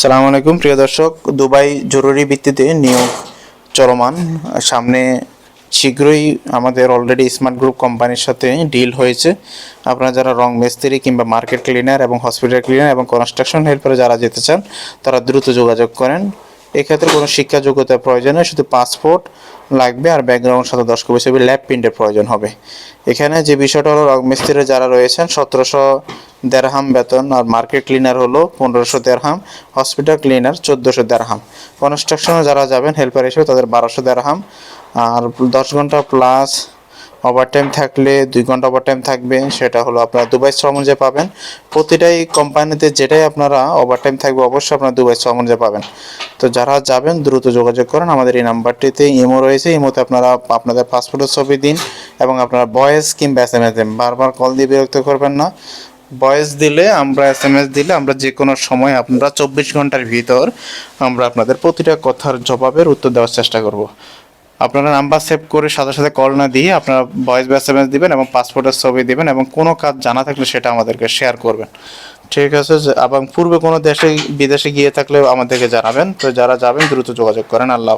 সালাম আলাইকুম, প্রিয় দর্শক। দুবাই জরুরি ভিত্তিতে নিয়োগ চলমান। সামনে শীঘ্রই আমাদের অলরেডি স্মার্ট গ্রুপ কোম্পানির সাথে ডিল হয়েছে। আপনারা যারা রং মিস্ত্রি কিংবা মার্কেট ক্লিনার এবং হসপিটাল ক্লিনার এবং কনস্ট্রাকশন হেল্পারে যারা যেতে চান, তারা দ্রুত যোগাযোগ করেন। এক্ষেত্রে কোনো শিক্ষা যোগ্যতার প্রয়োজন নেই, শুধু পাসপোর্ট লাগবে আর ব্যাকগ্রাউন্ড সাথে দশ কপি ছবি ল্যাব প্রিন্টের প্রয়োজন হবে। এখানে যে বিষয়টা হলো রং মিস্ত্রিরা যারা রয়েছেন, সতেরোশো দেড়হাম বেতন আর মার্কেট ক্লিনার হলো পনেরোশো দেড়হাম হসপিটাল ক্লিনার চোদ্দোশো দেড়হাম। কনস্ট্রাকশনে যারা যাবেন হেল্পার হিসেবে তাদের বারোশো দেড়হাম। আর দশ ঘণ্টা প্লাস ওভারটাইম থাকলে দুই ঘণ্টা ওভারটাইম থাকবে, সেটা হলো আপনারা দুবাই শ্রম অনুযায়ী পাবেন। প্রতিটাই কোম্পানিতে যেটাই আপনারা ওভারটাইম থাকবে, অবশ্যই আপনারা দুবাই শ্রম অনুযায়ী পাবেন। তো যারা যাবেন, দ্রুত যোগাযোগ করেন। আমাদের এই নাম্বারটিতে ইমো রয়েছে। ইমোতে আপনারা আপনাদের পাসপোর্টের ছবি দিন এবং আপনারা ভয়েস কিংবা এস এম এস বারবার কল দিয়ে বিরক্ত করবেন না। ভয়েস দিলে, আমরা এস এম এস দিলে, আমরা যে কোনো সময় আপনারা চব্বিশ ঘণ্টার ভিতর আমরা আপনাদের প্রতিটা কথার জবাবের উত্তর দেওয়ার চেষ্টা করব। আপনারা নাম্বার সেভ করে সাথে সাথে কল না দিয়ে আপনারা ভয়েস বা এস এম এস দিবেন এবং পাসপোর্টের ছবি দিবেন এবং কোনো কাজ জানা থাকলে সেটা আমাদেরকে শেয়ার করবেন। ঠিক আছে এবং পূর্বে কোনো দেশে, বিদেশে গিয়ে থাকলে আমাদেরকে জানাবেন। তো যারা যাবেন, দ্রুত যোগাযোগ করেন। আল্লাহ।